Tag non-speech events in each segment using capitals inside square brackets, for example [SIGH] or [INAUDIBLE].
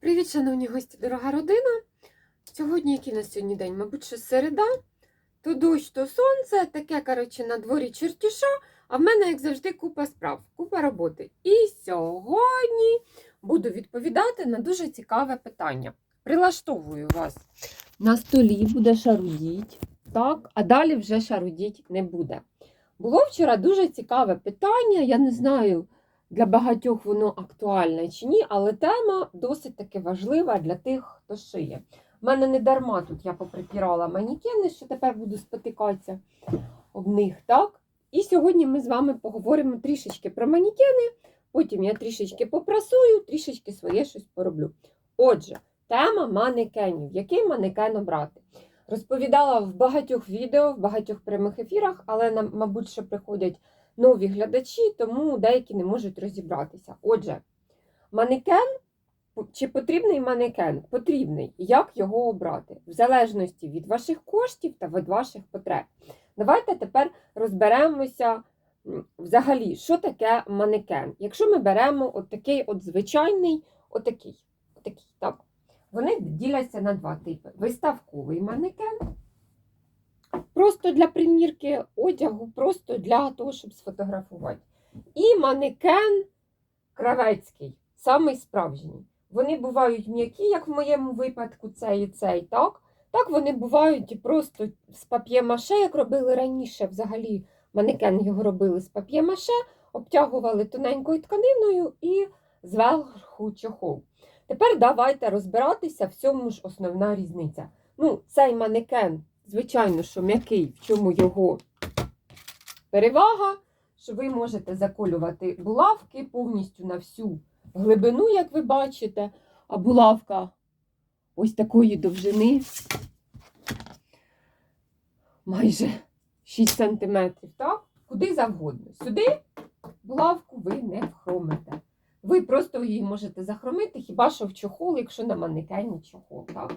Привіт, шановні гості, дорога родина. Сьогодні який на сьогодні день? Мабуть, що середа. То дощ, то сонце, таке, коротше, на дворі чертіша, а в мене, як завжди, купа справ, купа роботи. І сьогодні буду відповідати на дуже цікаве питання. Прилаштовую вас. На столі буде шарудіть, так, а далі вже шарудіть не буде. Було вчора дуже цікаве питання, я не знаю для багатьох воно актуальне чи ні, але тема досить таки важлива для тих, хто шиє. У мене не дарма тут я поприпірала манікени, що тепер буду спотикатися об них, так? І сьогодні ми з вами поговоримо трішечки про манікени, потім я трішечки попрасую, трішечки своє щось пороблю. Отже, тема манекенів. Який манекен обрати? Розповідала в багатьох відео, в багатьох прямих ефірах, але нам, мабуть, що приходять нові глядачі, тому деякі не можуть розібратися. Отже, манекен чи потрібний манекен? Потрібний. Як його обрати? В залежності від ваших коштів та від ваших потреб. Давайте тепер розберемося взагалі, що таке манекен. Якщо ми беремо от такий от звичайний, отакий, отакий, так. Вони діляться на два типи: виставковий манекен просто для примірки одягу, просто для того, щоб сфотографувати. І манекен кравецький, самий справжній. Вони бувають м'які, як в моєму випадку, цей і цей, так? Так вони бувають і просто з пап'є-маше, як робили раніше, взагалі манекен його робили з пап'є-маше, обтягували тоненькою тканиною і зверху чохол. Тепер давайте розбиратися, в цьому ж основна різниця. Ну, цей манекен звичайно, що м'який, в чому його перевага, що ви можете заколювати булавки повністю на всю глибину, як ви бачите, а булавка ось такої довжини, майже 6 см, так? Куди завгодно. Сюди булавку ви не вхромите. Ви просто її можете захромити, хіба що в чохол, якщо на манекені чохол. так?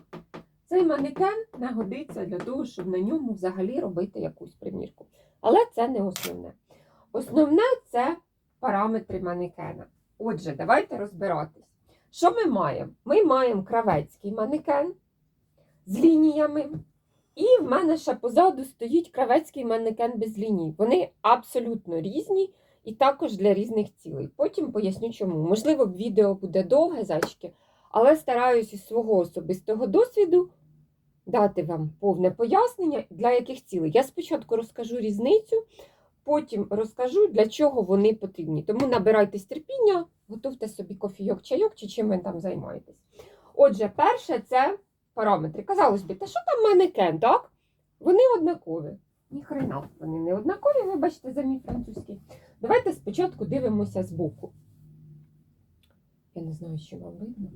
Цей манекен не годиться для того, щоб на ньому взагалі робити якусь примірку. Але це не основне. Основне це параметри манекена. Отже, давайте розбиратись. Що ми маємо? Ми маємо кравецький манекен з лініями. І в мене ще позаду стоїть кравецький манекен без ліній. Вони абсолютно різні і також для різних цілей. Потім поясню чому. Можливо, відео буде довге, зачки, але стараюся із свого особистого досвіду дати вам повне пояснення, для яких цілей. Я спочатку розкажу різницю, потім розкажу, для чого вони потрібні. Тому набирайтесь терпіння, готуйте собі кофійок, чайок чи чим ви там займаєтесь. Отже, перше це параметри. Казалось би, та що там манекен, так? Вони однакові. Ніхрена вони не однакові, вибачте, за мій французький. Давайте спочатку дивимося збоку. Я не знаю, що вам видно.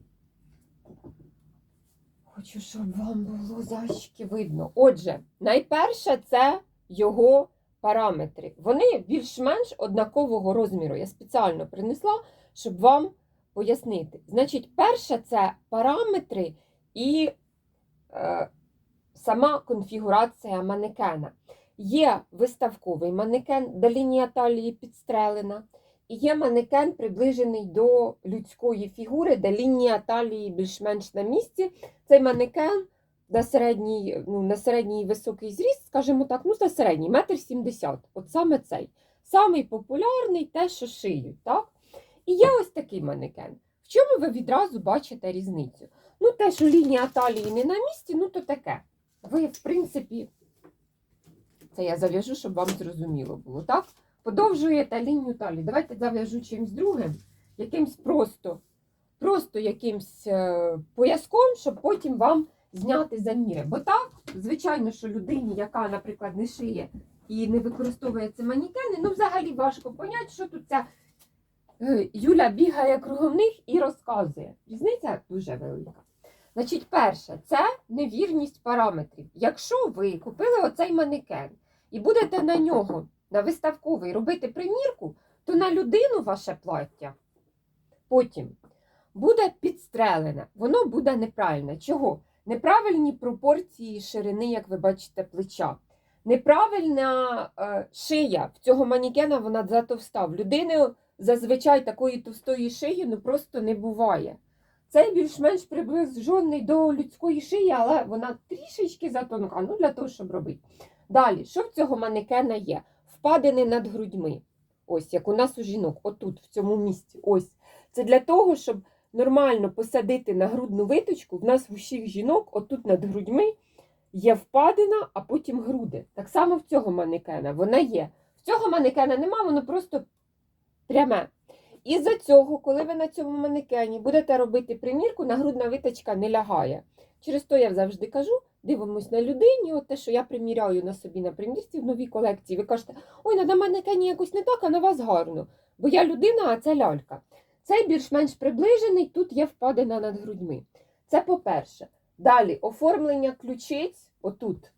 Хочу, щоб вам було зайчики видно. Отже, найперше це його параметри. Вони більш-менш однакового розміру. Я спеціально принесла, щоб вам пояснити. Значить, перше це параметри і е, сама конфігурація манекена. Є виставковий манекен, де лінія талії підстрелена. І є манекен, приближений до людської фігури, де лінія талії більш-менш на місці. Цей манекен на середній, ну, на середній високий зріст, скажімо так, ну, на середній, метр сімдесят. От саме цей. Самий популярний те, що шиють. так? І є ось такий манекен. В чому ви відразу бачите різницю? Ну, те, що лінія талії не на місці, ну то таке. Ви, в принципі, це я зав'яжу, щоб вам зрозуміло було, так? Подовжуєте лінію талії. Давайте зав'яжу чимось другим, якимсь просто, просто якимсь е, пояском, щоб потім вам зняти заміри. Бо так, звичайно, що людині, яка, наприклад, не шиє і не використовує ці манікени, ну взагалі важко поняти, що тут ця е, Юля бігає кругом них і розказує. Різниця дуже велика. Значить, перше, це невірність параметрів. Якщо ви купили оцей манекен і будете на нього на виставковий робити примірку, то на людину ваше плаття потім буде підстрелене. Воно буде неправильне. Чого? Неправильні пропорції ширини, як ви бачите, плеча. Неправильна е, шия в цього манікена вона затовста. В людини зазвичай такої товстої шиї ну просто не буває. Цей більш-менш приближений до людської шиї, але вона трішечки затонка, ну для того, щоб робити. Далі, що в цього манекена є? Впадини над грудьми. Ось, як у нас у жінок, отут, в цьому місці. Ось. Це для того, щоб нормально посадити на грудну виточку. В нас в усіх жінок, отут над грудьми, є впадина, а потім груди. Так само в цього манекена вона є. В цього манекена нема, воно просто пряме. І за цього, коли ви на цьому манекені будете робити примірку, нагрудна виточка не лягає. Через то я завжди кажу, дивимось на людині, от те, що я приміряю на собі на примірці в новій колекції. Ви кажете, ой, на манекені якось не так, а на вас гарно. Бо я людина, а це лялька. Цей більш-менш приближений, тут є впадина над грудьми. Це по-перше. Далі оформлення ключиць, отут.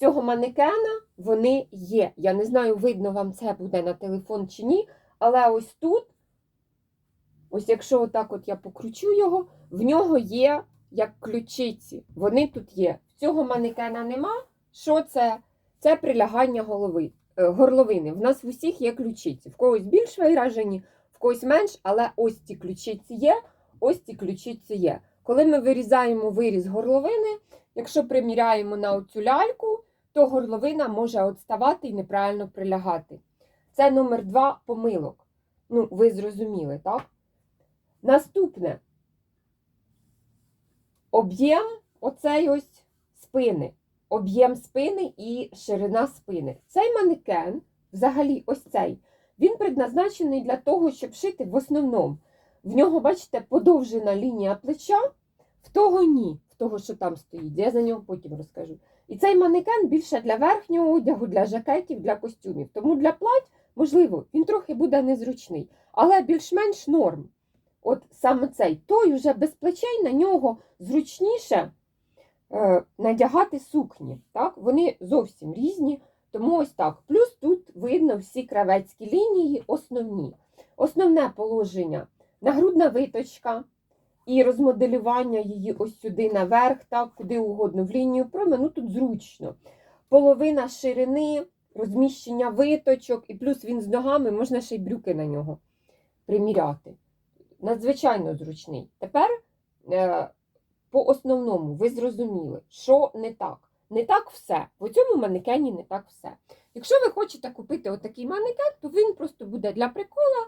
Цього манекена вони є. Я не знаю, видно вам це буде на телефон чи ні, але ось тут, ось якщо отак от я покручу його, в нього є як ключиці. Вони тут є. Цього манекена нема. Що це? Це прилягання голови, е, горловини. В нас в усіх є ключиці. В когось більш виражені, в когось менш, але ось ці ключиці є, ось ці ключиці є. Коли ми вирізаємо виріз горловини, якщо приміряємо на оцю ляльку, то горловина може відставати і неправильно прилягати. Це номер два помилок. Ну, ви зрозуміли, так? Наступне об'єм оцей ось спини. Об'єм спини і ширина спини. Цей манекен, взагалі, ось цей, він предназначений для того, щоб шити в основному. В нього, бачите, подовжена лінія плеча, в того ні, в того, що там стоїть. Я за нього потім розкажу. І цей манекен більше для верхнього одягу, для жакетів, для костюмів. Тому для плать, можливо, він трохи буде незручний, але більш-менш норм. От саме цей той уже без плечей на нього зручніше е, надягати сукні. Так? Вони зовсім різні. Тому ось так. Плюс тут видно всі кравецькі лінії, основні. Основне положення нагрудна виточка і розмоделювання її ось сюди наверх, так, куди угодно в лінію проми, ну тут зручно. Половина ширини, розміщення виточок, і плюс він з ногами, можна ще й брюки на нього приміряти. Надзвичайно зручний. Тепер е, по основному ви зрозуміли, що не так. Не так все. В цьому манекені не так все. Якщо ви хочете купити отакий манекен, то він просто буде для прикола,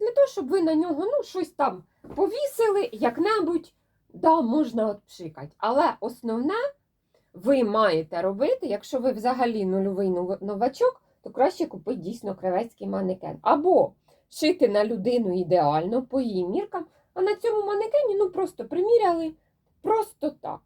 для того, щоб ви на нього ну, щось там повісили, як-небудь, да, можна от пшикати. Але основне ви маєте робити, якщо ви взагалі нульовий новачок, то краще купити дійсно кравецький манекен. Або шити на людину ідеально по її міркам, а на цьому манекені ну, просто приміряли просто так.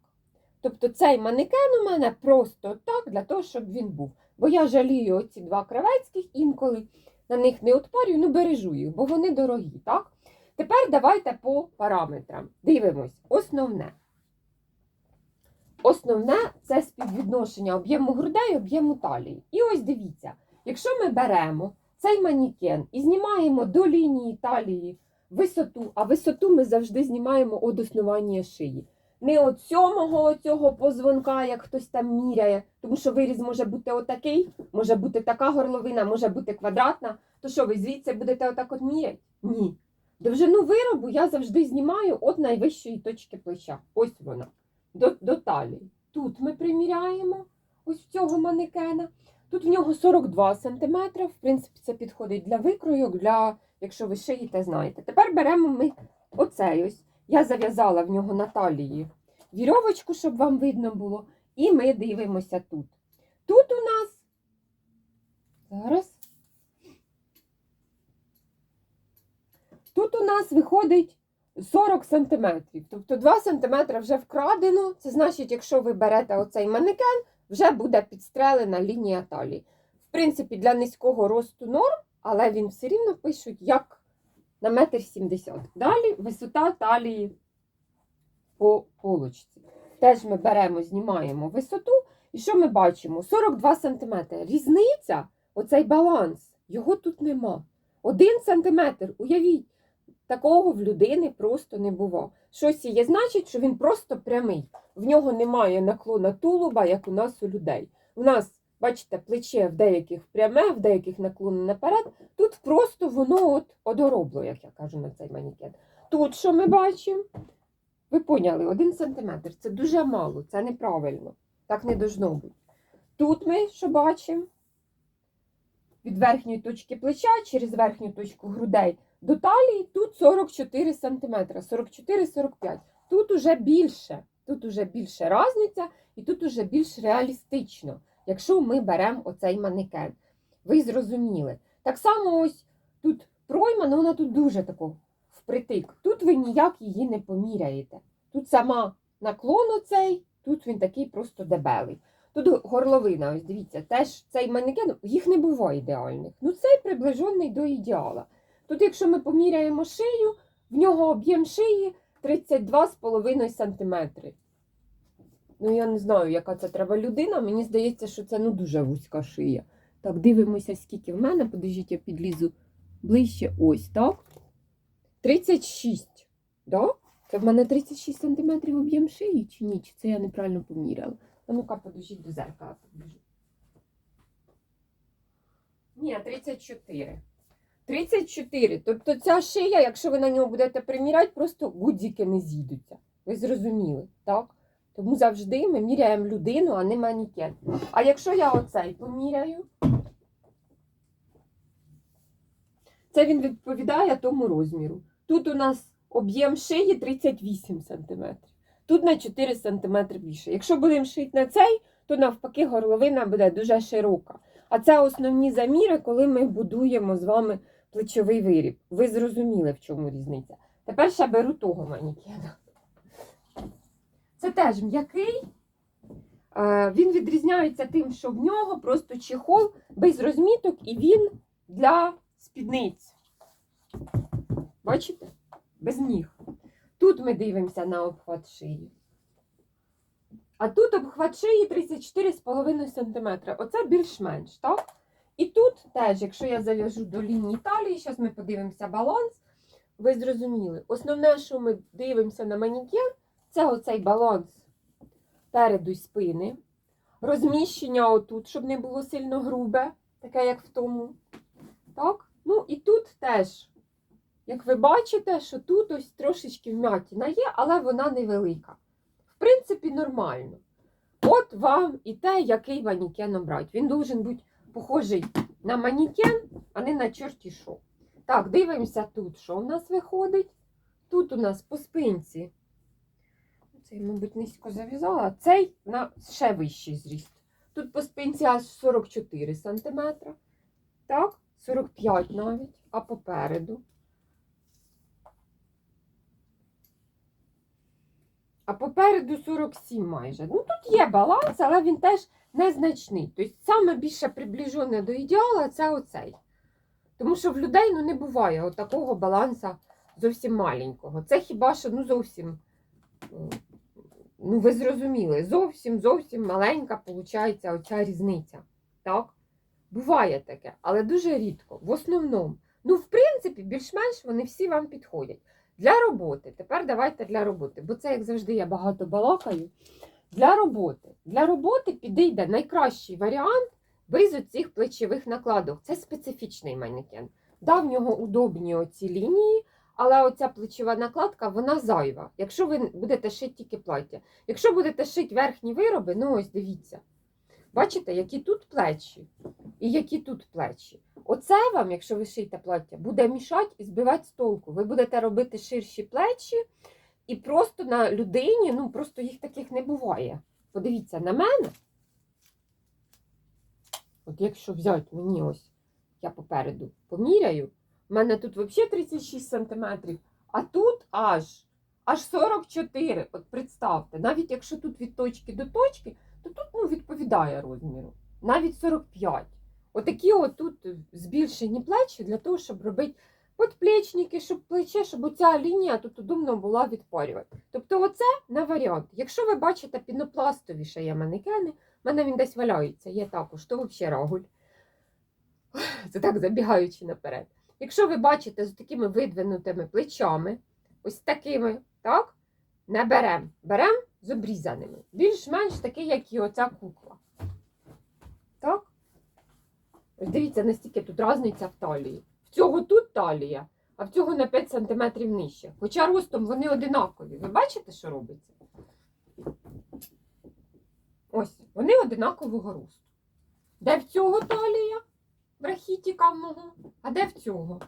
Тобто цей манекен у мене просто так, для того, щоб він був. Бо я жалію оці два кравецьких інколи, на них не отпарюю, ну бережу їх, бо вони дорогі, так? Тепер давайте по параметрам. Дивимось. Основне. Основне це співвідношення об'єму грудей об'єму талії. І ось дивіться, якщо ми беремо цей манікен і знімаємо до лінії талії висоту, а висоту ми завжди знімаємо від основання шиї. Не от сьомого цього позвонка, як хтось там міряє, тому що виріз може бути отакий, може бути така горловина, може бути квадратна. То що ви звідси будете отак от міряти? Ні. Довжину виробу я завжди знімаю від найвищої точки плеча. Ось вона. До, до талії. Тут ми приміряємо ось цього манекена. Тут в нього 42 см. В принципі, це підходить для викройок, для, якщо ви шиєте, знаєте. Тепер беремо ми оцей ось. Я зав'язала в нього на талії вірьовочку, щоб вам видно було. І ми дивимося тут. Тут у нас зараз. Тут у нас виходить 40 см. Тобто 2 см вже вкрадено. Це значить, якщо ви берете оцей манекен, вже буде підстрелена лінія талії. В принципі, для низького росту норм, але він все рівно пишуть як на метр сімдесят. Далі висота талії по полочці. Теж ми беремо, знімаємо висоту. І що ми бачимо? 42 см. Різниця, оцей баланс, його тут нема. Один сантиметр, уявіть, такого в людини просто не було. Щось є, значить, що він просто прямий. В нього немає наклона тулуба, як у нас у людей. У нас, бачите, плече в деяких пряме, в деяких наклоне наперед. Тут просто воно от одоробло, як я кажу на цей манікен. Тут що ми бачимо? Ви поняли, один сантиметр це дуже мало, це неправильно. Так не должно бути. Тут ми що бачимо? Від верхньої точки плеча через верхню точку грудей до талії тут 44 см, 44-45 Тут уже більше, тут уже більше різниця, і тут уже більш реалістично, якщо ми беремо оцей манекен. Ви зрозуміли. Так само ось тут пройма, ну вона тут дуже тако впритик. Тут ви ніяк її не поміряєте. Тут сама наклон оцей, тут він такий просто дебелий. Тут горловина, ось дивіться, теж цей манекен, їх не буває ідеальних. Ну цей приближений до ідеала. Тут, якщо ми поміряємо шию, в нього об'єм шиї 32,5 см. Ну, я не знаю, яка це треба людина. Мені здається, що це ну, дуже вузька шия. Так, дивимося, скільки в мене. Подождіть, я підлізу ближче. Ось, так? 36. Да? Це в мене 36 см об'єм шиї чи ні? Чи це я неправильно поміряла? А ну-ка, подождіть до зеркала. Ні, 34. 34. Тобто ця шия, якщо ви на нього будете приміряти, просто гудзики не зійдуться. Ви зрозуміли, так? Тому завжди ми міряємо людину, а не манікен. А якщо я оцей поміряю, це він відповідає тому розміру. Тут у нас об'єм шиї 38 см. Тут на 4 см більше. Якщо будемо шити на цей, то навпаки горловина буде дуже широка. А це основні заміри, коли ми будуємо з вами плечовий виріб. Ви зрозуміли, в чому різниця. Тепер ще беру того манікена. Це теж м'який. Е, Він відрізняється тим, що в нього просто чехол без розміток, і він для спідниць. Бачите? Без ніг. Тут ми дивимося на обхват шиї. А тут обхват шиї 34,5 см. Оце більш-менш, так? І тут теж, якщо я зав'яжу до лінії талії, зараз ми подивимося баланс. Ви зрозуміли, основне, що ми дивимося на манікен, це оцей баланс переду й спини. Розміщення отут, щоб не було сильно грубе, таке, як в тому. Так? Ну і тут теж, як ви бачите, що тут ось трошечки вмятіна є, але вона невелика. В принципі, нормально. От вам і те, який манікен обрати. Він должен бути похожий на манікен, а не на чорті що. Так, дивимося тут, що у нас виходить. Тут у нас по спинці. Цей, мабуть, низько зав'язала, цей на ще вищий зріст. Тут по спинці аж 44 см. Так, 45 навіть, а попереду. А попереду 47 майже. Ну, тут є баланс, але він теж незначний. Тобто саме більше приближене до ідеала це оцей. Тому що в людей ну, не буває такого балансу зовсім маленького. Це хіба що ну, зовсім, ну ви зрозуміли, зовсім зовсім маленька виходить оця різниця. Так? Буває таке, але дуже рідко. В основному. Ну, в принципі, більш-менш вони всі вам підходять. Для роботи. Тепер давайте для роботи, бо це, як завжди, я багато балакаю. Для роботи. Для роботи підійде найкращий варіант без оцих плечових накладок. Це специфічний манекен. Да, в нього удобні оці лінії, але оця плечова накладка вона зайва. Якщо ви будете шити тільки плаття. Якщо будете шити верхні вироби, ну ось дивіться. Бачите, які тут плечі і які тут плечі. Оце вам, якщо ви шиєте плаття, буде мішати і збивати з толку. Ви будете робити ширші плечі, і просто на людині, ну просто їх таких не буває. Подивіться на мене. От якщо взяти мені ось, я попереду поміряю, в мене тут взагалі 36 см, а тут аж, аж 44. От представте, навіть якщо тут від точки до точки, відповідає розміру. Навіть 45. Отакі от тут збільшені плечі для того, щоб робити подплечники, щоб плече, щоб оця лінія тут удобно була відпарювати. Тобто, оце на варіант. Якщо ви бачите пінопластові ще є манекени, в мене він десь валяється, є також, то взагалі рагуль. [SIGHS] Це так забігаючи наперед. Якщо ви бачите з такими видвинутими плечами, ось такими, так, не беремо. Беремо з обрізаними. Більш-менш такий, як і оця кукла. Так? Ось дивіться, настільки тут різниця в талії. В цього тут талія, а в цього на 5 см нижче. Хоча ростом вони одинакові. Ви бачите, що робиться? Ось, вони одинакового росту. Де в цього талія? В рахітіка в а де в цього?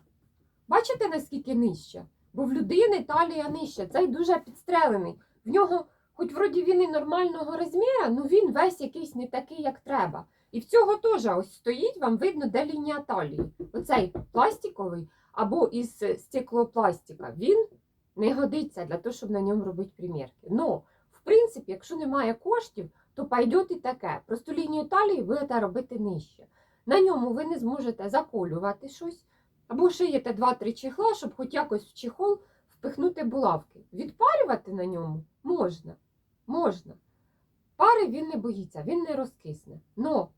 Бачите, наскільки нижче? Бо в людини талія нижча, цей дуже підстрелений. В нього, хоч вроді він і нормального розміру, ну він весь якийсь не такий, як треба. І в цього теж ось стоїть, вам видно, де лінія талії. Оцей пластиковий або із стеклопластика. Він не годиться для того, щоб на ньому робити примірки. Ну, в принципі, якщо немає коштів, то пойдет і таке. Просто лінію талії будете робити нижче. На ньому ви не зможете заколювати щось, або шиєте 2-3 чехла, щоб хоч якось в чехол впихнути булавки. Відпарювати на ньому можна. Можна. Пари він не боїться, він не розкисне. Но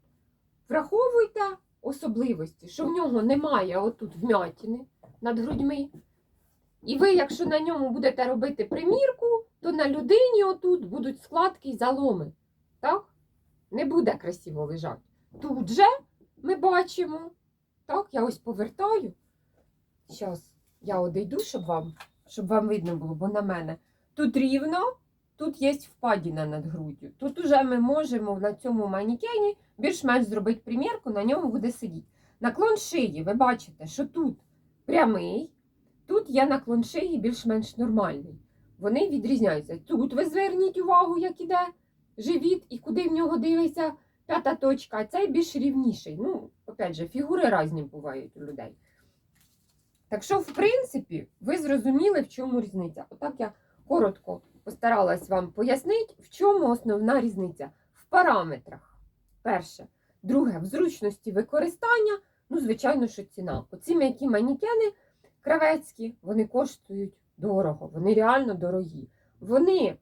враховуйте особливості, що в нього немає отут вмятини над грудьми. І ви, якщо на ньому будете робити примірку, то на людині отут будуть складки й заломи. Так? Не буде красиво лежати. Тут же ми бачимо. Так, я ось повертаю. Зараз я одійду, щоб вам, щоб вам видно було, бо на мене. Тут рівно, тут є впадіна над груддю. Тут уже ми можемо на цьому манікені більш-менш зробити примірку, на ньому буде сидіти. Наклон шиї, ви бачите, що тут прямий, тут є наклон шиї більш-менш нормальний. Вони відрізняються. Тут ви зверніть увагу, як іде живіт і куди в нього дивиться п'ята точка, цей більш рівніший. Ну, опять же, фігури різні бувають у людей. Так що, в принципі, ви зрозуміли, в чому різниця. Отак я коротко постаралась вам пояснити, в чому основна різниця. В параметрах. Перше. Друге, в зручності використання, ну, звичайно, що ціна. Оці м'які манікени кравецькі, вони коштують дорого, вони реально дорогі. Вони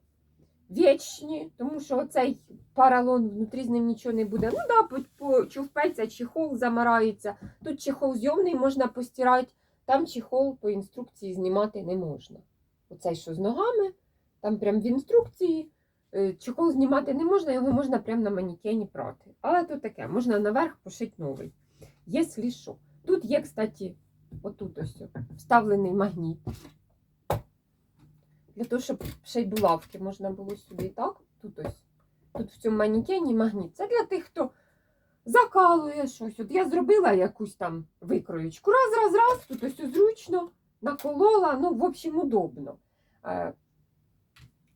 вічні, тому що оцей паралон внутрі з ним нічого не буде. Ну да, по, по човпеться, чехол замарається. Тут чехол зйомний можна постирати, там чехол по інструкції знімати не можна. Оцей, що з ногами, там прям в інструкції. е, Чехол знімати не можна, його можна прямо на манікені прати. Але то таке, можна наверх пошити новий. Якщо що. Тут є, кстати, отут ось вставлений магніт. Для того, щоб ще й булавки можна було сюди, так? Тут ось. Тут в цьому манікені магніт. Це для тих, хто закалує щось. От я зробила якусь там викроєчку. Раз, раз, раз, тут ось зручно, наколола, ну, в общем, удобно.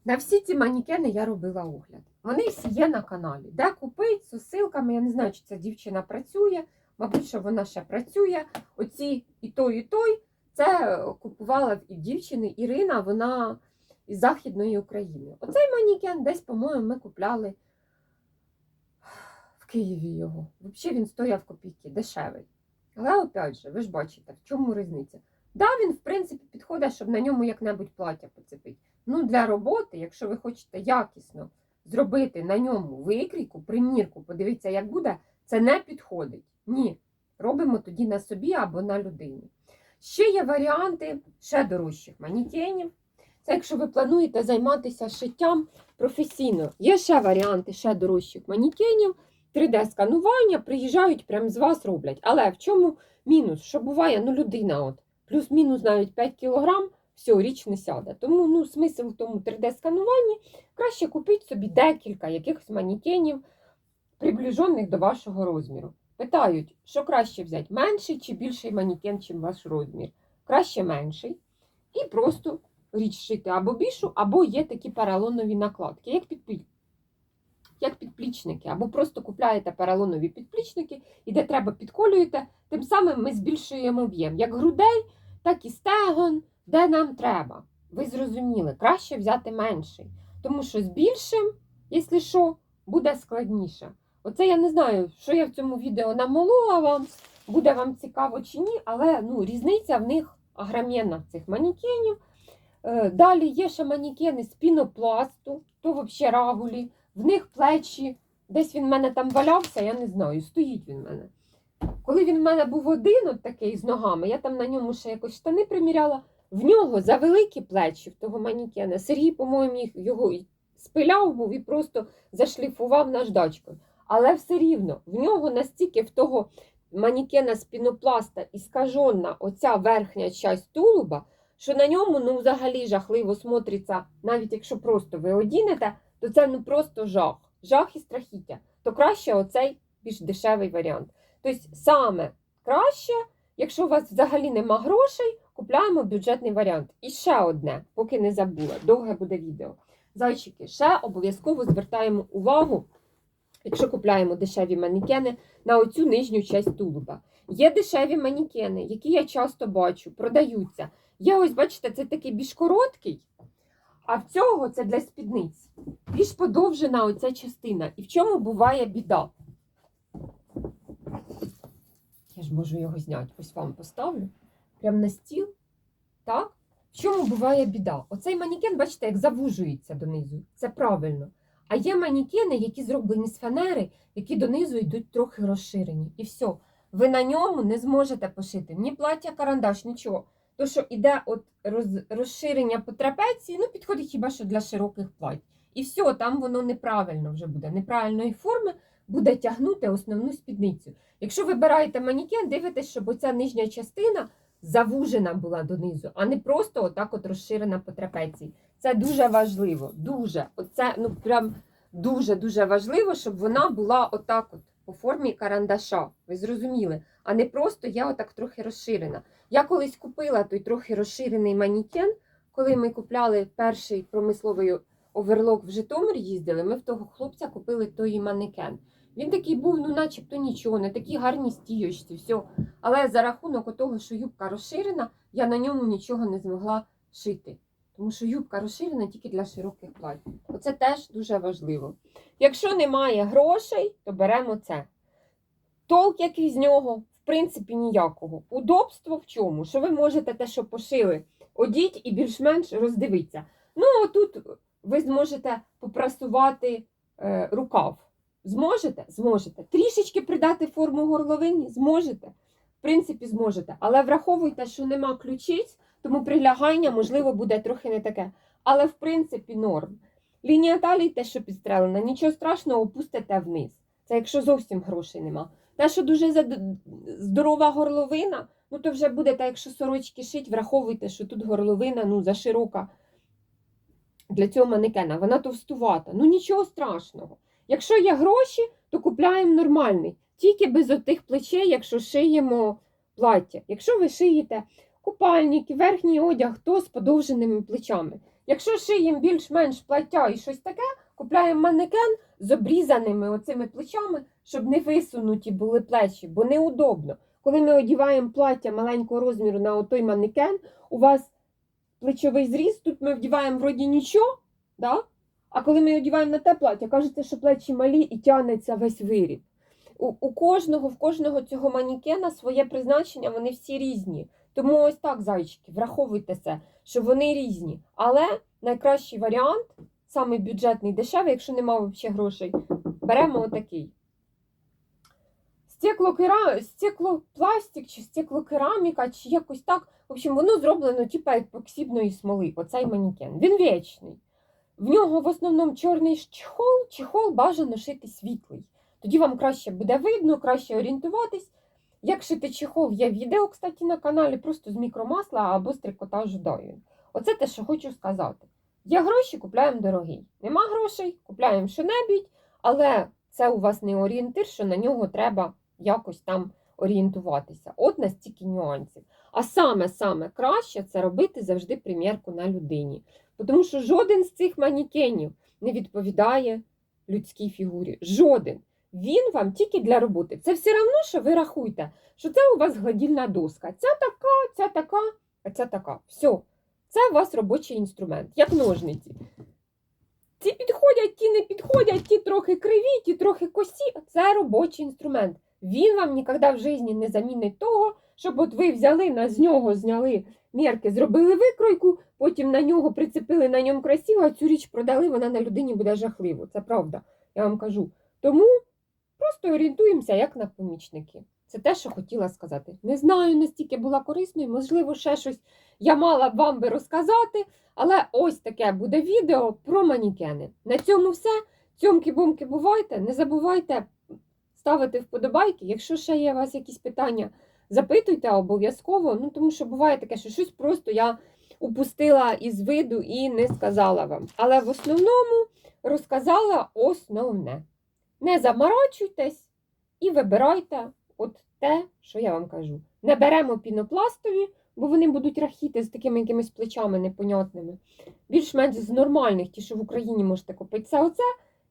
На всі ці манікени я робила огляд. Вони всі є на каналі. Де купити з ссылками, я не знаю, чи ця дівчина працює. Мабуть, що вона ще працює. Оці і той, і той. Це купувала в дівчини Ірина, вона із Західної України. Оцей манікен десь, по-моєму, ми купляли в Києві його. Взагалі він стояв копійки, дешевий. Але опять же, ви ж бачите, в чому різниця. Да, він, в принципі, підходить, щоб на ньому як-небудь плаття поцепити. Ну, для роботи, якщо ви хочете якісно зробити на ньому викрійку, примірку, подивіться, як буде, це не підходить. Ні. Робимо тоді на собі або на людині. Ще є варіанти ще дорожчих манікенів. Це якщо ви плануєте займатися шиттям професійно. Є ще варіанти ще дорожчих манікенів. 3D-сканування приїжджають, прямо з вас роблять. Але в чому мінус? Що буває, ну людина, от, плюс-мінус навіть 5 кг, все, річ не сяде. Тому ну, смисл в тому 3D-скануванні краще купити собі декілька якихось манікенів, приближених до вашого розміру. Питають, що краще взяти, менший чи більший манікен, чим ваш розмір. Краще менший. І просто річ шити або більшу, або є такі поролонові накладки, як підплі... як підплічники, або просто купляєте поролонові підплічники, і де треба підколюєте, тим самим ми збільшуємо об'єм як грудей, так і стегон, де нам треба. Ви зрозуміли, краще взяти менший. Тому що з більшим, якщо що, буде складніше. Оце я не знаю, що я в цьому відео намолола вам, буде вам цікаво чи ні, але ну, різниця в них агромєнна в цих манікенів. Е, Далі є ще манікени з пінопласту, то взагалі рагулі. В них плечі, десь він в мене там валявся, я не знаю, стоїть він в мене. Коли він в мене був один, от такий з ногами, я там на ньому ще якось штани приміряла. В нього за великі плечі в того манікена. Сергій, по-моєму, його спиляв був і просто зашліфував наждачкою. Але все рівно в нього настільки в того манікена з пінопласта іскажена оця верхня часть тулуба, що на ньому ну взагалі жахливо смотриться, навіть якщо просто ви одінете, то це ну просто жах. Жах і страхіття. То краще оцей більш дешевий варіант. Тобто саме краще, якщо у вас взагалі нема грошей, купляємо бюджетний варіант. І ще одне, поки не забула, довге буде відео. Зайчики, ще обов'язково звертаємо увагу, якщо купляємо дешеві манекени, на оцю нижню часть тулуба. Є дешеві манекени, які я часто бачу, продаються. Є ось, бачите, це такий більш короткий, а в цього це для спідниць. Більш подовжена оця частина. І в чому буває біда? Я ж можу його зняти, ось вам поставлю. Прям на стіл. Так? В чому буває біда? Оцей манікен, бачите, як завужується донизу. Це правильно. А є манікени, які зроблені з фанери, які донизу йдуть трохи розширені. І все. Ви на ньому не зможете пошити ні плаття, карандаш, нічого. То, що іде от роз, розширення по трапеції, ну підходить хіба що для широких плать. І все, там воно неправильно вже буде, неправильної форми буде тягнути основну спідницю. Якщо вибираєте манікен, дивитесь, щоб оця нижня частина завужена була донизу, а не просто отак от розширена по трапеції. Це дуже важливо. Дуже. Оце ну прям дуже-дуже важливо, щоб вона була отак от по формі карандаша. Ви зрозуміли? А не просто я отак трохи розширена. Я колись купила той трохи розширений манікен, коли ми купляли перший промисловий оверлок в Житомир їздили, ми в того хлопця купили той манекен. Він такий був, ну начебто нічого, не такі гарні стійочці, все. Але за рахунок того, що юбка розширена, я на ньому нічого не змогла шити. Тому що юбка розширена тільки для широких плать. Оце теж дуже важливо. Якщо немає грошей, то беремо це. Толк який з нього, в принципі, ніякого. Удобство в чому? Що ви можете те, що пошили, одіть і більш-менш роздивитися. Ну, отут ви зможете попрасувати е, рукав. Зможете? Зможете. Трішечки придати форму горловині? Зможете. В принципі, зможете. Але враховуйте, що нема ключиць, тому прилягання, можливо, буде трохи не таке. Але, в принципі, норм. Лінія талії те, що підстрелена, нічого страшного, опустите вниз. Це якщо зовсім грошей нема. Те, що дуже здорова горловина, ну то вже буде так, якщо сорочки шить, враховуйте, що тут горловина ну, заширока для цього манекена. Вона товстувата. Ну нічого страшного. Якщо є гроші, то купляємо нормальний. Тільки без отих плечей, якщо шиємо плаття. Якщо ви шиєте купальники, верхній одяг, то з подовженими плечами. Якщо шиємо більш-менш плаття і щось таке, купляємо манекен з обрізаними оцими плечами, щоб не висунуті були плечі, бо неудобно. Коли ми одіваємо плаття маленького розміру на отой манекен, у вас плечовий зріз, тут ми вдіваємо вроді нічого, да? А коли ми одіваємо на те плаття, кажеться, що плечі малі і тягнеться весь виріб. У, у кожного, в кожного цього манекена своє призначення, вони всі різні. Тому ось так, зайчики, враховуйте це, що вони різні. Але найкращий варіант, самий бюджетний, дешевий, якщо немає взагалі грошей, беремо отакий. Стеклокера... Стеклопластик чи стеклокераміка, чи якось так. В общем, воно зроблено типа епоксидної смоли, оцей манікен. Він вічний. В нього в основному чорний чехол, чехол бажано шити світлий. Тоді вам краще буде видно, краще орієнтуватись. Як шити чехол, є відео, кстати, на каналі, просто з мікромасла або з трикотажу дайвін. Оце те, що хочу сказати. Є гроші, купляємо дорогий. Нема грошей, купляємо що-небудь, але це у вас не орієнтир, що на нього треба якось там орієнтуватися. От настільки нюансів. А саме-саме краще це робити завжди примірку на людині. Тому що жоден з цих манікенів не відповідає людській фігурі. Жоден. Він вам тільки для роботи. Це все одно, що ви рахуєте, що це у вас гладільна доска. Ця така, ця така, а ця така. Все. Це у вас робочий інструмент, як ножниці. Ті підходять, ті не підходять, ті трохи криві, ті трохи косі. Це робочий інструмент. Він вам ніколи в житті не замінить того, щоб от ви взяли на з нього, зняли мірки, зробили викройку, потім на нього прицепили на ньому красиво, а цю річ продали, вона на людині буде жахливо. Це правда, я вам кажу. Тому просто орієнтуємося як на помічники. Це те, що хотіла сказати. Не знаю, настільки була корисною, можливо, ще щось я мала б вам би розказати, але ось таке буде відео про манікени. На цьому все. Цьомки-бомки бувайте, не забувайте ставити вподобайки. Якщо ще є у вас якісь питання, запитуйте обов'язково. Ну, тому що буває таке, що щось просто я упустила із виду і не сказала вам. Але в основному розказала основне. Не заморочуйтесь і вибирайте от те, що я вам кажу. Не беремо пінопластові, бо вони будуть рахіти з такими якимись плечами непонятними. Більш-менш з нормальних, ті, що в Україні можете купити, це оце.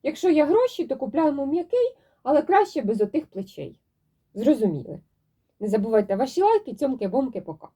Якщо є гроші, то купляємо м'який, але краще без отих плечей. Зрозуміли. Не забувайте ваші лайки, цьомки, бомки, пока.